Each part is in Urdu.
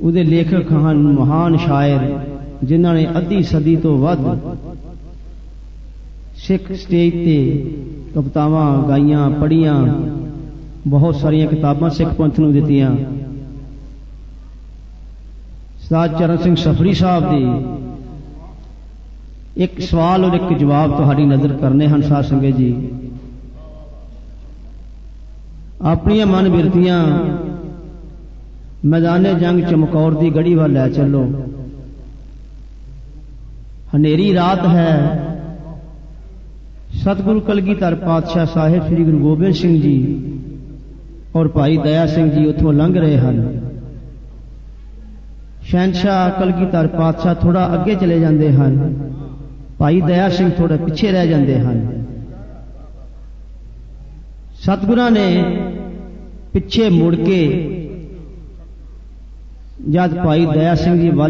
ਉਹਦੇ ਲੇਖਕ ਹਨ ਮਹਾਨ ਸ਼ਾਇਰ ਜਿਨ੍ਹਾਂ ਨੇ ਅੱਧੀ ਸਦੀ ਤੋਂ ਵੱਧ ਸਿੱਖ ਸਟੇਜ ਤੇ ਕਵਿਤਾਵਾਂ ਗਾਈਆਂ ਪੜ੍ਹੀਆਂ ਬਹੁਤ ਸਾਰੀਆਂ ਕਿਤਾਬਾਂ ਸਿੱਖ ਪੰਥ ਨੂੰ ਦਿੱਤੀਆਂ ਸਰਦਾਰ ਚਰਨ ਸਿੰਘ ਸਫਰੀ ਸਾਹਿਬ ਦੀ ਇੱਕ ਸਵਾਲ ਔਰ ਇੱਕ ਜਵਾਬ ਤੁਹਾਡੀ ਨਜ਼ਰ ਕਰਨੇ ਹਨ ਸਾਧ ਸੰਗਤ ਜੀ ਆਪਣੀਆਂ ਮਨ ਬਿਰਤੀਆਂ میدان جنگ چمکور دی گڑی وال لے چلو۔ ہنیری رات ہے۔ ستگر کلگی تر پاتشاہ صاحب شری گرو گوبند سنگھ جی اور بھائی دیا سنگھ جی اتوں لنگ رہے ہیں شہنشاہ کلگی تر پاتشاہ تھوڑا اگے چلے جاندے ہیں بھائی دیا سنگھ ਥੋੜਾ پیچھے رہ جاندے ہیں ستگر نے پچھے مڑ کے جب بھائی دیا سن جی وا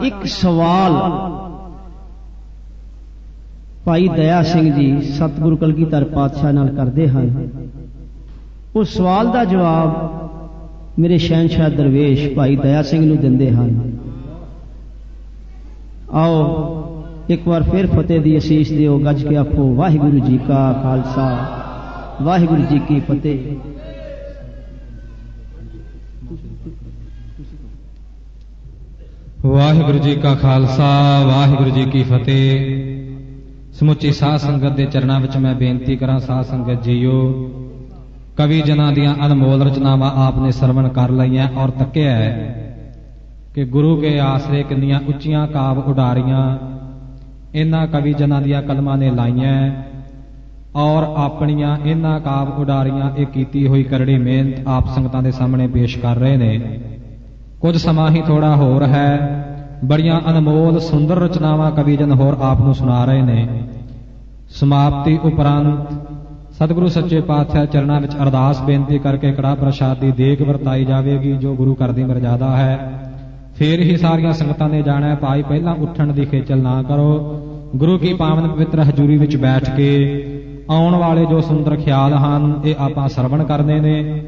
ایک سوال دیا جی ستگو کلکی در پات کرتے ہیں اس سوال کا جواب میرے شہن شاہ درویش بھائی دیا دے آؤ، ایک بار پھر فتح کی اشیش دج کے آپ واحر جی کا خالسا واحر جی کی فتح۔ ਵਾਹਿਗੁਰੂ ਜੀ ਕਾ ਖਾਲਸਾ, ਵਾਹਿਗੁਰੂ ਜੀ ਕੀ ਫਤਿਹ। ਸਮੁੱਚੀ ਸਾਧ ਸੰਗਤ ਦੇ ਚਰਨਾਂ ਵਿੱਚ ਮੈਂ ਬੇਨਤੀ ਕਰਾਂ, ਸਾਧ ਸੰਗਤ ਜੀਓ, ਕਵੀ ਜਨਾਂ ਦੀਆਂ ਅਨਮੋਲ ਰਚਨਾਵਾਂ ਆਪ ਨੇ ਸਰਵਣ ਕਰ ਲਈਆਂ ਔਰ ਤੱਕਿਆ ਹੈ ਕਿ ਗੁਰੂ ਕੇ ਆਸਰੇ ਕਿੰਨੀਆਂ ਉੱਚੀਆਂ ਕਾਵ ਉਡਾਰੀਆਂ ਇਹਨਾਂ ਕਵੀ ਜਨਾਂ ਦੀਆਂ ਕਲਮਾਂ ਨੇ ਲਾਈਆਂ ਔਰ ਆਪਣੀਆਂ ਇਹਨਾਂ ਕਾਵ ਉਡਾਰੀਆਂ ਇਹ ਕੀਤੀ ਹੋਈ ਕਰੜੀ ਮਿਹਨਤ ਆਪ ਸੰਗਤਾਂ ਦੇ ਸਾਹਮਣੇ ਪੇਸ਼ ਕਰ ਰਹੇ ਨੇ। ਕੁਝ ਸਮਾਂ ਹੀ ਥੋੜਾ ਹੋਰ ਹੈ। ਬੜੀਆਂ ਅਨਮੋਲ ਸੁੰਦਰ ਰਚਨਾਵਾਂ ਕਵੀ ਜਨ ਹੋਰ ਆਪ ਨੂੰ ਸੁਣਾ ਰਹੇ ਨੇ। ਸਮਾਪਤੀ ਉਪਰੰਤ ਸਤਿਗੁਰੂ ਸੱਚੇ ਪਾਤਸ਼ਾਹ ਚਰਨਾਂ ਵਿੱਚ ਅਰਦਾਸ ਬੇਨਤੀ ਕਰਕੇ ਕੜਾ ਪ੍ਰਸ਼ਾਦ ਦੀ ਦੇਗ ਵਰਤਾਈ ਜਾਵੇਗੀ, ਜੋ ਗੁਰੂ ਘਰ ਦੀ ਮਰਜ਼ਾਦਾ ਹੈ। ਫੇਰ ਹੀ ਸਾਰੀਆਂ ਸੰਗਤਾਂ ਨੇ ਜਾਣਾ ਭਾਈ ਪਹਿਲਾਂ ਉੱਠਣ ਦੀ ਖੇਚਲ ਨਾ ਕਰੋ। ਗੁਰੂ ਕੀ ਪਾਵਨ ਪਵਿੱਤਰ ਹਜ਼ੂਰੀ ਵਿੱਚ ਬੈਠ ਕੇ ਆਉਣ ਵਾਲੇ ਜੋ ਸੁੰਦਰ ਖਿਆਲ ਹਨ, ਇਹ ਆਪਾਂ ਸਰਵਣ ਕਰਦੇ ਨੇ।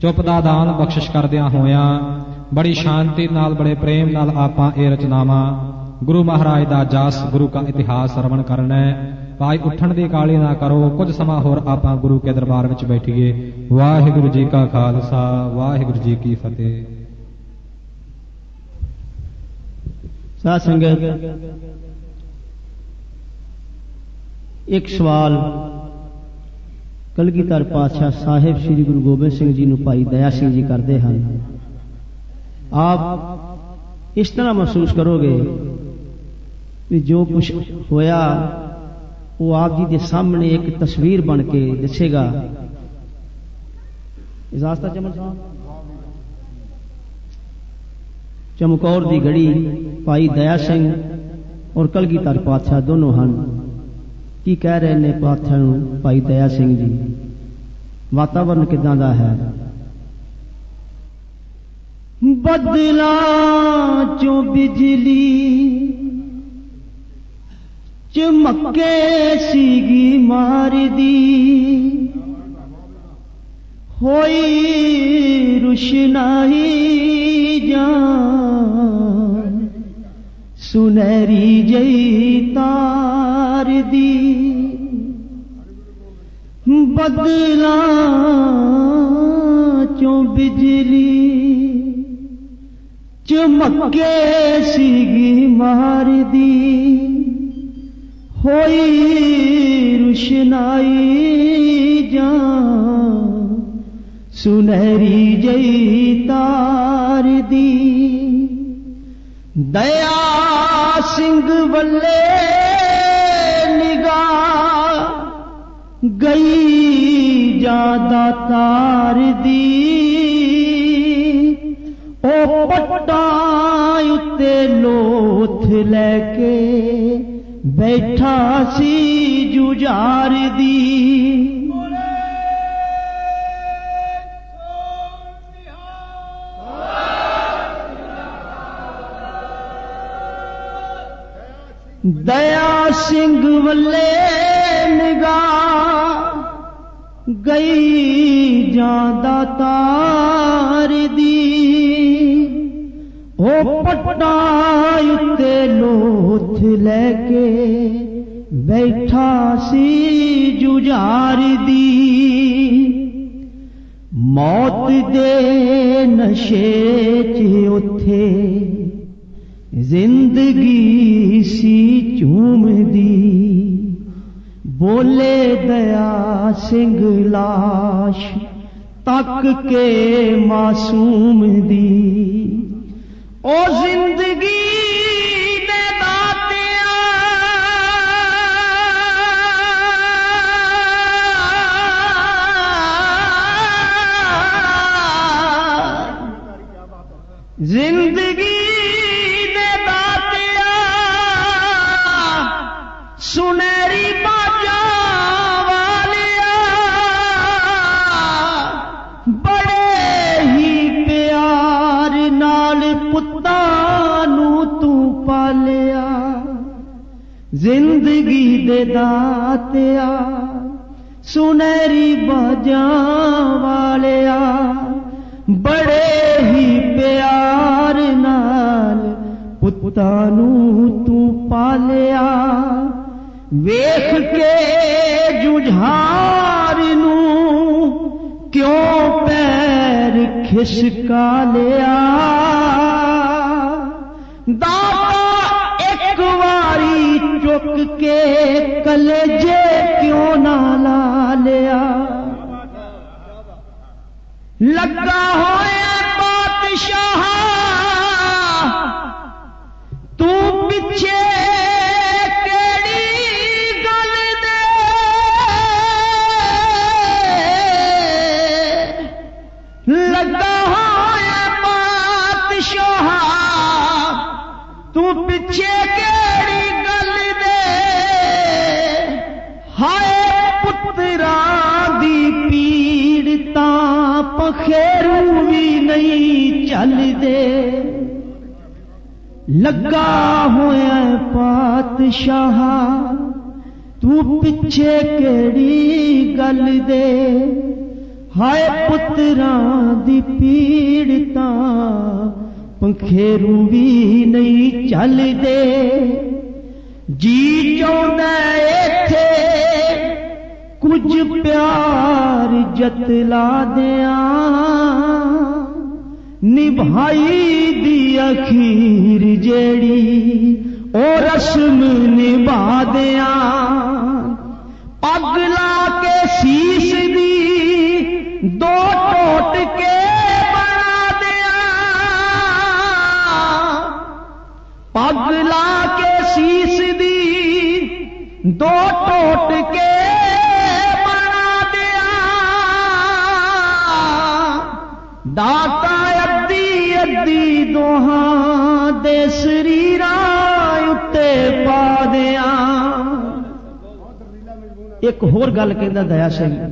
ਚੁੱਪ ਦਾ ਦਾਨ ਬਖਸ਼ਿਸ਼ ਕਰਦਿਆਂ ਹੋਇਆਂ ਬੜੀ ਸ਼ਾਂਤੀ ਨਾਲ, ਬੜੇ ਪ੍ਰੇਮ ਨਾਲ ਆਪਾਂ ਇਹ ਰਚਨਾਵਾਂ ਗੁਰੂ ਮਹਾਰਾਜ ਦਾ ਜਸ, ਗੁਰੂ ਦਾ ਇਤਿਹਾਸ ਸਰਵਣ ਕਰਨਾ ਹੈ। ਭਾਈ, ਉੱਠਣ ਦੀ ਕਾਲੀ ਨਾ ਕਰੋ। ਕੁਝ ਸਮਾਂ ਹੋਰ ਆਪਾਂ ਗੁਰੂ ਕੇ ਦਰਬਾਰ ਵਿੱਚ ਬੈਠੀਏ। ਵਾਹਿਗੁਰੂ ਜੀ ਕਾ ਖਾਲਸਾ, ਵਾਹਿਗੁਰੂ ਜੀ ਕੀ ਫਤਿਹ। ਸਾਧ ਸੰਗਤ, ਇੱਕ ਸਵਾਲ ਕਲਗੀਧਰ ਪਾਤਸ਼ਾਹ ਸਾਹਿਬ ਸ੍ਰੀ ਗੁਰੂ ਗੋਬਿੰਦ ਸਿੰਘ ਜੀ ਨੂੰ ਭਾਈ ਦਇਆ ਸਿੰਘ ਜੀ ਕਰਦੇ ਹਨ। آپ اس طرح محسوس کرو گے کہ جو کچھ ہوا وہ آپ جی کے سامنے ایک تصویر بن کے دسے گا۔ اجازت چمن چمکور دی گڑی پائی دیا سنگھ اور کلگی تر پاتشاہ دونوں ہیں کی کہہ رہے ہیں پادشاہ پائی دیا سنگھ جی؟ واتاورن کداں ہے؟ بدلا چو بجلی چمکے سیگی مار دی ہوئی روشنائی جان سنہری جئی تار دی بدلا چو بجلی چمکے سیگی مار دی۔ ہوئی روشنائی جان، سنہری جئی تار دی۔ دیا سنگھ بلے نگاہ، گئی جادہ تار دی۔ او پٹائی لوتھ لے کے بیٹھا سی جار دی۔ دیا سنگھ ولے نگاہ گئی جا تار دی۔ پٹا اتے لوتھ لے کے بیٹھا سی ججار دی۔ موت دے نشے اتے زندگی سی چوم دی۔ بولے دیا سنگھ لاش تک کے معصوم دی۔ او زندگی دے داتیا زندگی زندگی دے داتیا سنہری باجا والیا بڑے ہی پیار نال پتانو تو پالیا۔ ویخ کے ججھار نو کیوں پیر کھسکا لیا؟ داتا ایک واری کے کلجے کیوں نہ لا لیا؟ لگا ہویا پخیرو بھی نہیں چل دے۔ لگا ہوا پادشاہ تو پچھے کیڑی گل دے۔ ہائے پترا دی پیڑتا پنکھیرو بھی نہیں چل دے۔ جی چاہتا ایتھے کچھ پیار جتلا دیا۔ نبھائی دی اخیر جیڑی او رسم نبھا دیا۔ پگ لا کے سیس دی دو ٹوٹ کے بنا دیا۔ پگ لا کے سیس دی دو ٹوٹ کے داتا ادی ادی دوہاں دے سریرا اتے پا دیا۔ ایک ہور گل کہ دیا سنگھ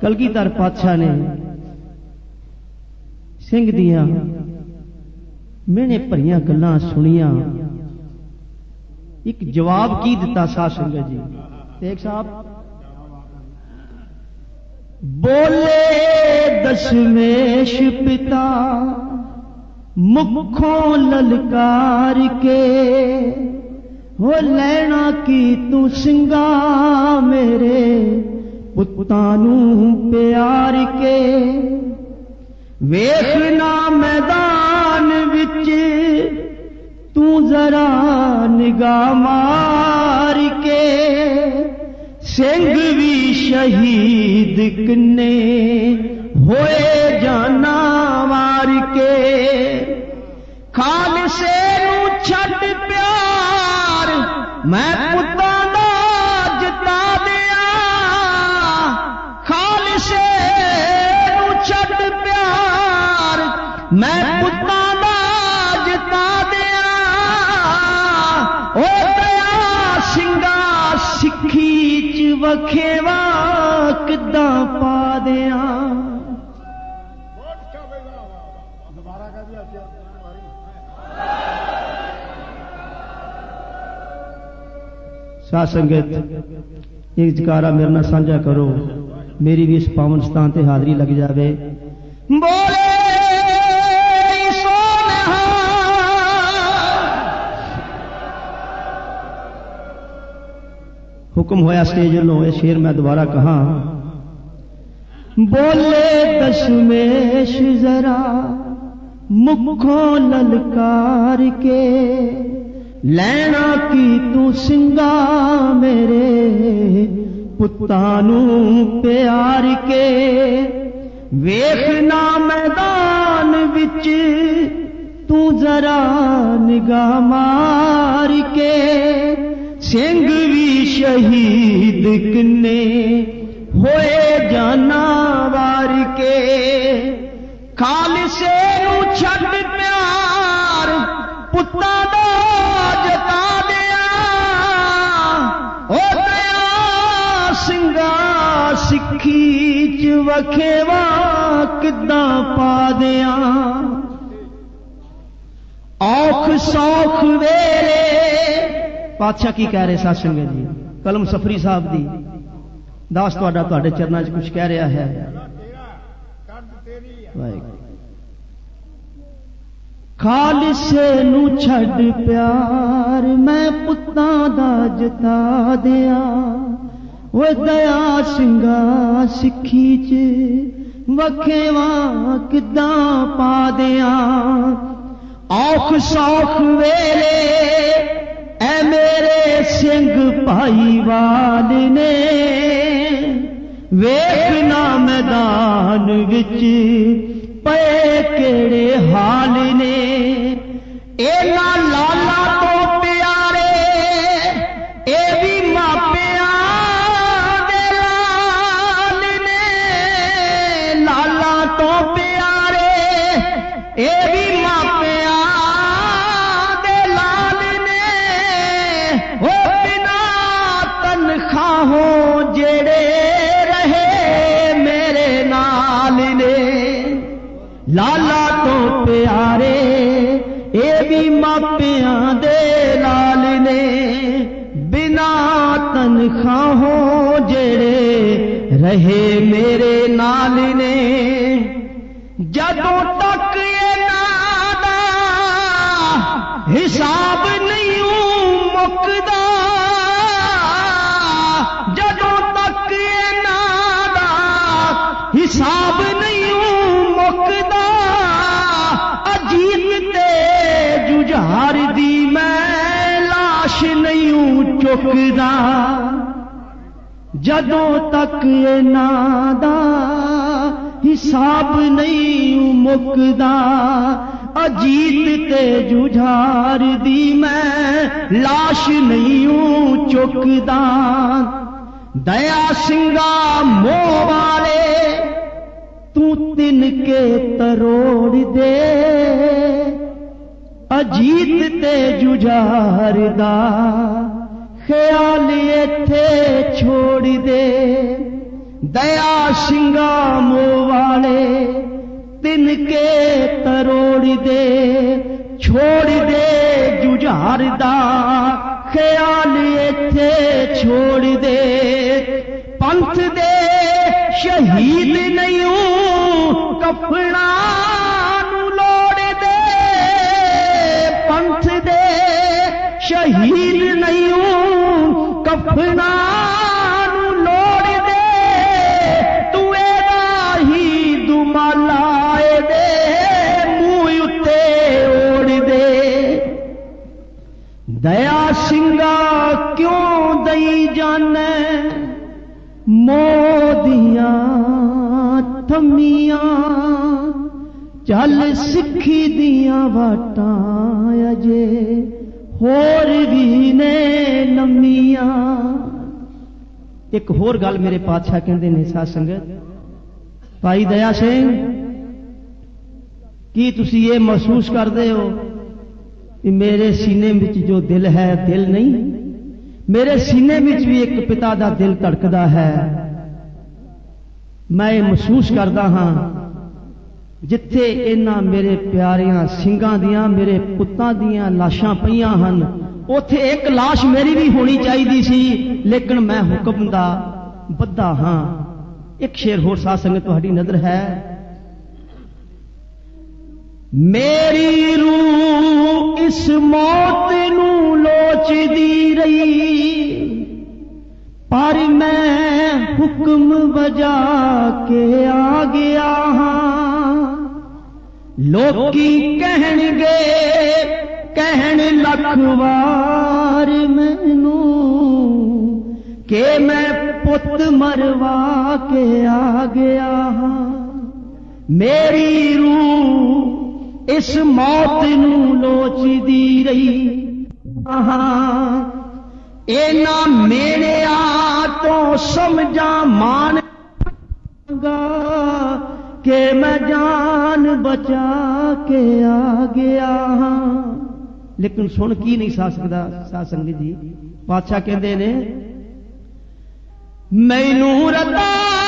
کلگی تر پادشاہ نے سنگھ دیا میں پریاں گلاں سنیاں ایک جواب کی دتا سا سنگت جی ایک صاحب بولے دشمیش پتا مکھوں للکار کے ہو لینا کی تو سنگا میرے پتانوں پیار کے۔ ویخنا میدان بچ تو ذرا نگاہ مار کے۔ سنگ بھی شہید کنے، ہوئے جانا مار کے۔ خالصے نو چھٹ پیار، میں پتہ سنگت ایک جکارا میرے نہ سانجا کرو میری بھی اس پاون ستان تے حاضری لگ جاوے بولے حکم ہویا سٹیج لو یہ شیر میں دوبارہ کہاں بولے دشمیش ذرا مکھوں للکار کے لینا کی تو سنگا میرے پتانو پیار کے۔ ویخنا میدان بچ تو ذرا نگاہ مار کے۔ سنگھ بھی شہید کنے ہوئے جانا وار کے۔ خالصے نو چھٹ پیار پتا دا کھیچ وکھیوا کدا پا دیا اوکھ سوکھ ویلے۔ بادشاہ کی کہہ رہے سات سنگت جی قلم سفری صاحب دی۔ داس تا تے چرنا کچھ کہہ رہا ہے۔ خالص نو چھڈ پیار، میں پتاں دا جتا دیا وہ دیا سنگا سکھی چکھے وکھے واں پا دیا۔ اوکھ سوکھ ویلے، اے میرے سنگ پائی وال نے۔ ویکھنا میدان بچ پے کہڑے حال نے۔ اے لال لالا تو پیارے اے بھی ماپیاں دے لال نے بنا تنخواہوں جڑے رہے میرے نال نے مکدا جدوں تک یہ نادا حساب نہیں مکدا اجیت تے جھار دی میں لاش نہیں ہوں چکدا دیا سنگا مو والے، تو تن کے تروڑ دے۔ اجیت تے جھار دا۔ خیال اتے چھوڑ دے دیا شنگام والے تن کے تروڑ دے چھوڑ دے ججار دا خیال اتے چھوڑ دے پنتھ دے شہید نہیں کپڑا لوڑ دے پنتھ دے شہید نہیں ਗੁਨਾਹ ਨੂੰ ਲੋੜਦੇ ਤੂੰ ਇਹਦਾ ਹੀ ਦੁਮਾਲਾ ਇਹਦੇ ਮੂੰਹ ਉੱਤੇ ਓੜਦੇ ਦਇਆ ਸਿੰਘਾ ਕਿਉਂ ਦਈ ਜਾਣੈ ਮੋਦੀਆਂ ਥਮੀਆਂ, ਚੱਲ ਸਿੱਖੀ ਦੀਆਂ ਵਾਟਾਂ ਅਜੇ। ہور ایک ہور گل میرے پادشاہ کہندے نے ساتھ سنگت بھائی دیا سنگھ کی تھی یہ محسوس کرتے ہو کہ میرے سینے وچ جو دل ہے دل نہیں میرے سینے وچ بھی ایک پتا دا دل تڑکتا ہے میں یہ محسوس کرتا ہاں جتھے اینا میرے پیاریاں سنگاں دیاں میرے پتاں دیاں لاشاں پیاں ہن اوتھے ایک لاش میری بھی ہونی چاہیے سی لیکن میں حکم دا بدھا ہاں ایک شیر ہو سا سنگت تہاڈی نظر ہے میری روح اس موت نو لوچ دی رہی پر میں حکم بجا کے آ گیا لوکی کہن گے، کہن لکھوار مینو، کہ میں پت مروا کے آ گیا ہاں۔ میری روح اس موت نو لوچی دی رہی ہاں میرے آ تو سمجھا مان گا۔ کہ میں جان بچا کے آ گیا ہاں۔ لیکن سن کی نہیں سا سکتا سا سنگی جی۔ بادشاہ کہتے ہیں مینو رتا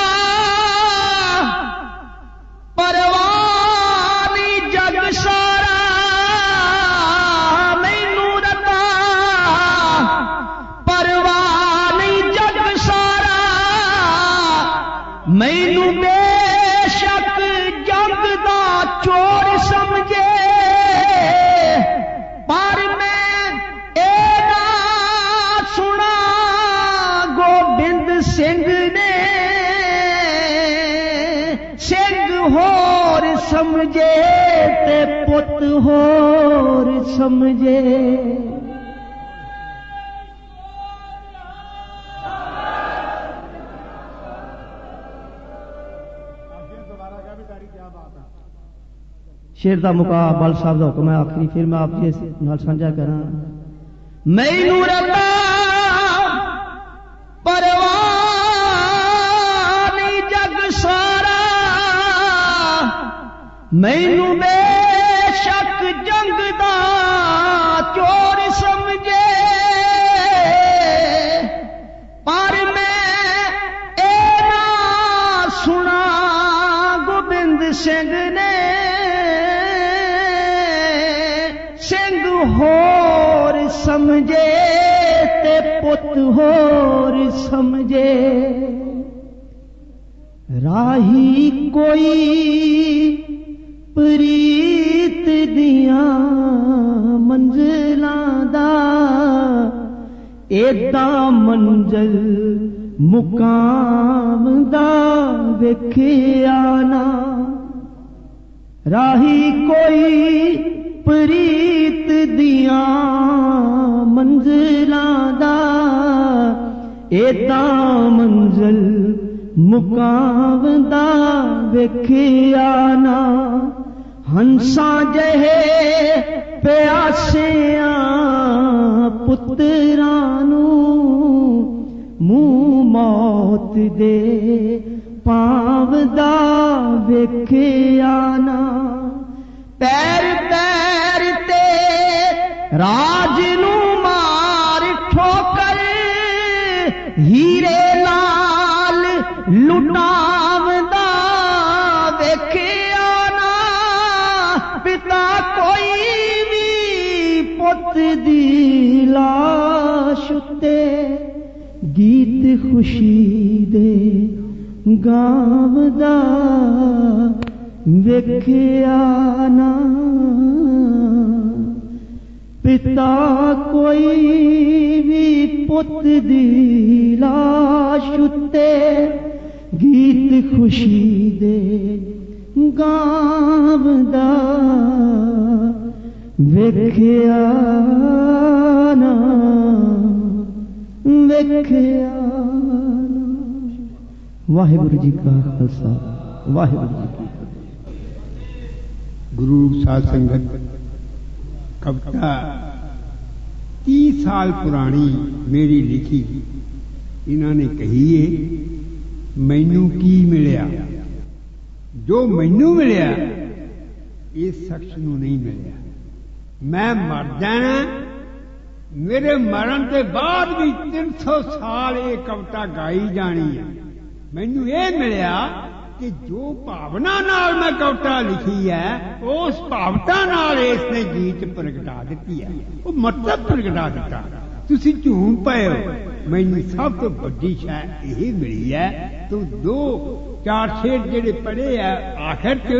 سمجھے تے پت ਹੋਰ سمجھے۔ شیر دا مقا بل صاحب دا حکم ہے، آخری پھر میں آپ کے نال سانجا کرا میں ربا پر ਮੈਨੂੰ ਬੇਸ਼ੱਕ ਜੰਗ ਦਾ ਚੋਰ ਸਮਝੇ। ਪਰ ਮੈਂ ਇਹ ਨਾ ਸੁਣਾ, ਗੋਬਿੰਦ ਸਿੰਘ ਨੇ। ਸਿੰਘ ਹੋਰ ਸਮਝੇ ਤੇ ਪੁੱਤ ਹੋਰ ਸਮਝੇ। ਰਾਹੀ ਕੋਈ تیرا منزل مقام دا ویکھیا نا راہی کوئی پریت دیا منزل دا منزل مقام دا ویکھیا نا ہنسا جہے پیاسیاں ਪੁੱਤਰਾਂ ਨੂੰ ਮੂੰਹ ਮੌਤ ਦੇ ਪਾਵ ਦਾ ਵੇਖਿਆ ਨਾ ਪੈਰ ਪੈਰ ਤੇ ਰਾਜ ਨੂੰ مت دی لاش گیت خوشی دے گاو دا پتا کوئی بھی پت دی لاش گیت خوشی دے گاو دا۔ ویکھیا نا، ویکھیا جی کا خالصہ واحر جی کی گرو سات سنگت کبتا، تیس سال پرانی میری لکھی۔ انہوں نے کہیے مینو کی ملیا؟ جو مینو ملیا، اس شخص نہیں ملیا۔ ਮੈਂ ਮਰ ਜਾਣਾ। ਮੇਰੇ ਮਰਨ ਦੇ ਬਾਅਦ ਵੀ 300 ਸਾਲ ਇਹ ਕਵਿਤਾ ਗਾਈ ਜਾਣੀ ਹੈ ਮੈਨੂੰ ਇਹ ਮਿਲਿਆ ਕਿ ਜੋ ਭਾਵਨਾ ਨਾਲ ਮੈਂ ਕਵਿਤਾ ਲਿਖੀ ਹੈ, ਉਸ ਭਾਵਨਾ ਨਾਲ ਇਸ ਨੇ ਗੀਤ ਪ੍ਰਗਟਾ ਦਿੱਤੀ ਹੈ। ਉਹ ਮਤਲਬ ਪ੍ਰਗਟਾ ਦਿੱਤਾ। ਤੁਸੀਂ ਝੂਮ ਪਏ ਹੋ। ਮੈਨੂੰ ਸਭ ਤੋਂ ਵੱਡੀ ਸ਼ੈ ਇਹ ਮਿਲੀ ਹੈ, ਤੂੰ ਦੋ ਚਾਰ ਸ਼ੇਰ ਜਿਹੜੇ ਪੜ੍ਹੇ ਆ, ਆਖਰ ਚ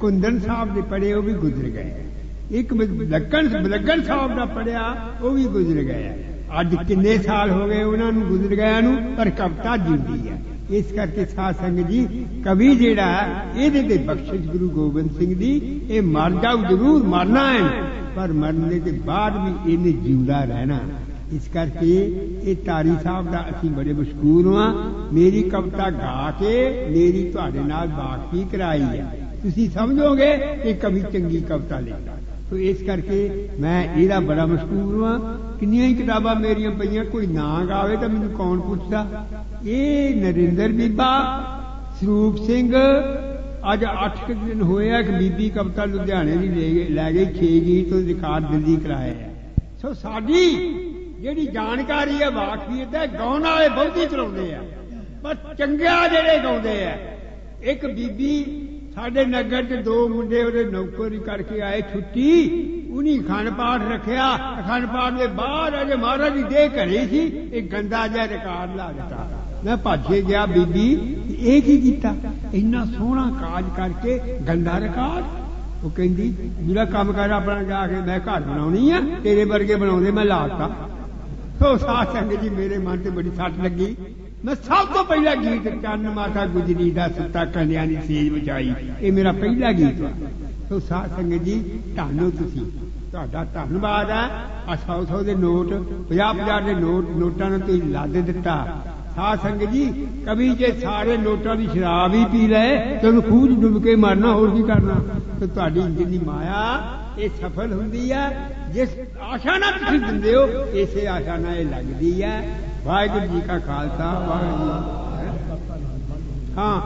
ਕੁੰਦਨ ਸਾਹਿਬ ਦੇ ਪੜ੍ਹੇ ਉਹ ਵੀ ਗੁਜ਼ਰ ਗਏ। ਇੱਕ ਬਲਗਣ ਬਲਗਣ ਸਾਹਿਬ ਦਾ ਪੜਿਆ, ਉਹ ਵੀ ਗੁਜ਼ਰ ਗਿਆ। ਅੱਜ ਕਿੰਨੇ ਸਾਲ ਹੋ ਗਏ ਉਹਨਾਂ ਨੂੰ ਗੁਜ਼ਰ ਗਿਆ ਨੂੰ, ਪਰ ਕਵਿਤਾ ਜਿੰਦੀ ਹੈ। ਇਸ ਕਰਕੇ ਸਾਧ ਸੰਗਤ ਜੀ, ਕਵੀ ਜਿਹੜਾ ਇਹਦੇ ਤੇ ਬਖਸ਼ਿਸ਼ ਗੁਰੂ ਗੋਬਿੰਦ ਸਿੰਘ ਦੀ, ਇਹ ਮਰ ਜਾਊ ਜ਼ਰੂਰ, ਮਰਨਾ ਹੈ। ਪਰ ਮਰਨੇ ਦੇ ਬਾਅਦ ਵੀ ਇਹਨੇ ਜਿਉਂਦਾ ਰਹਿਣਾ। ਇਸ ਕਰਕੇ ਇਹ ਤਾਰੀ ਸਾਹਿਬ ਦਾ ਅਸੀਂ ਬੜੇ ਮਸ਼ਕੂਰ ਹਾਂ। ਮੇਰੀ ਕਵਿਤਾ ਗਾ ਕੇ ਮੇਰੀ ਤੁਹਾਡੇ ਨਾਲ ਬਾਕੀ ਕਰਾਈ ਹੈ। ਤੁਸੀਂ ਸਮਝੋਗੇ ਕਿ ਕਵੀ ਚੰਗੀ ਕਵਿਤਾ ਲਿਖਦਾ ਤੋ ਇਸ ਕਰਕੇ ਮੈਂ ਇਹਦਾ ਬੜਾ ਮਸ਼ਹੂਰ ਹਾਂ। ਕਿੰਨੀਆਂ ਹੀ ਕਿਤਾਬਾਂ ਮੇਰੀਆਂ ਪਈਆਂ, ਕੋਈ ਨਾਂ ਗਾਵੇ ਤਾਂ ਮੈਨੂੰ ਕੌਣ ਪੁੱਛਦਾ? ਇਹ ਨਰਿੰਦਰ ਬੀਬਾ, ਸਰੂਪ ਸਿੰਘ, ਅੱਜ 8 ਦਿਨ ਹੋਏ ਕਿ ਬੀਬੀ ਕਵਿਤਾ ਲੁਧਿਆਣੇ ਦੀ ਲੈ ਗਈ 6 ਗੀਤ ਤੋਂ ਰਿਕਾਰਡ ਦਿੱਲੀ ਕਰਾਏ ਆ। ਸੋ ਸਾਡੀ ਜਿਹੜੀ ਜਾਣਕਾਰੀ ਹੈ ਵਾਕਫੀਅਤ ਹੈ ਗਾਉਣ ਵਾਲੇ ਬਹੁਤੀ ਚਲਾਉਂਦੇ ਆ। ਪਰ ਚੰਗਿਆ ਜਿਹੜੇ ਗਾਉਂਦੇ ਆ। ਇੱਕ ਬੀਬੀ ਸਾਡੇ ਨਗਰ 'ਚ ਦੋ ਮੁੰਡੇ ਉਹਦੇ ਨੌਕਰੀ ਕਰਕੇ ਆਏ ਛੁੱਟੀ ਉਨੀ ਖੰਡ ਪਾਠ ਰੱਖਿਆ। ਖੰਡ ਪਾਠ ਦੇ ਬਾਅਦ ਅਜੇ ਮਹਾਰਾਜ ਦੀ ਦੇਹ ਘਰੇ ਸੀ, ਇਹ ਗੰਦਾ ਜਿਹਾ ਰਿਕਾਰਡ ਲਾ ਦਿੱਤਾ। ਮੈਂ ਭੱਜੇ ਗਿਆ ਬੀਬੀ, ਇਹ ਕੀ ਕੀਤਾ? ਇੰਨਾ ਸੋਹਣਾ ਕਾਜ ਕਰਕੇ ਗੰਦਾ ਰਿਕਾਰਡ। ਉਹ ਕਹਿੰਦੀ ਜਿਹੜਾ ਕੰਮ ਕਰ ਆਪਣਾ ਜਾ ਕੇ, ਮੈਂ ਘਰ ਬਣਾਉਣੀ ਆ, ਤੇਰੇ ਵਰਗੇ ਬਣਾਉਂਦੇ ਮੈਂ ਲਾਤਾ ਸੋ ਸਾਧ ਸੰਗਤ ਜੀ, ਮੇਰੇ ਮਨ ਤੇ ਬੜੀ ਸੱਟ ਲੱਗੀ। ਮੈਂ ਸਭ ਤੋਂ ਪਹਿਲਾ ਗੀਤ ਚੰਨ ਮਾਤਾ ਗੁਜਰੀ ਦਾ ਸੁੱਤਾ ਕੰਨਿਆਂ ਦੀ ਸੇਜ ਵਿਚਾਈ ਇਹ ਮੇਰਾ ਪਹਿਲਾ ਗੀਤ ਹੈ ਸੋ ਸਾਧ ਸੰਗਤ ਜੀ, ਧੰਨੋ ਤੁਸੀਂ। ਤੁਹਾਡਾ ਧੰਨਵਾਦ ਹੈ ਆ 100 ਦੇ ਨੋਟ 50 50 ਦੇ ਨੋਟ, ਨੋਟਾਂ ਨੂੰ ਤੁਸੀਂ ਲੱਦ ਦਿੱਤਾ। ਸਾਧ ਸੰਗਤ ਜੀ, ਕਵੀ ਜੇ ਸਾਰੇ ਨੋਟਾਂ ਦੀ ਸ਼ਰਾਬ ਹੀ ਪੀ ਲਏ, ਤੇ ਉਹਨੂੰ ਖੂਜ ਡੁੱਬ ਕੇ ਮਰਨਾ, ਹੋਰ ਕੀ ਕਰਨਾ? ਤੇ ਤੁਹਾਡੀ ਜਿੰਨੀ ਮਾਇਆ, ਇਹ ਸਫਲ ਹੁੰਦੀ ਹੈ ਜਿਸ ਆਸ਼ਾ ਨਾਲ ਤੁਸੀਂ ਦਿੰਦੇ ਹੋ, ਇਸੇ ਆਸ਼ਾ ਨਾਲ ਇਹ ਲੱਗਦੀ ਹੈ واحر جی کا خالصہ جی۔ ہاں۔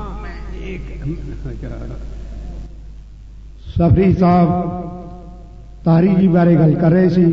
سفری صاحب تاری جی بارے گل کر رہے سی۔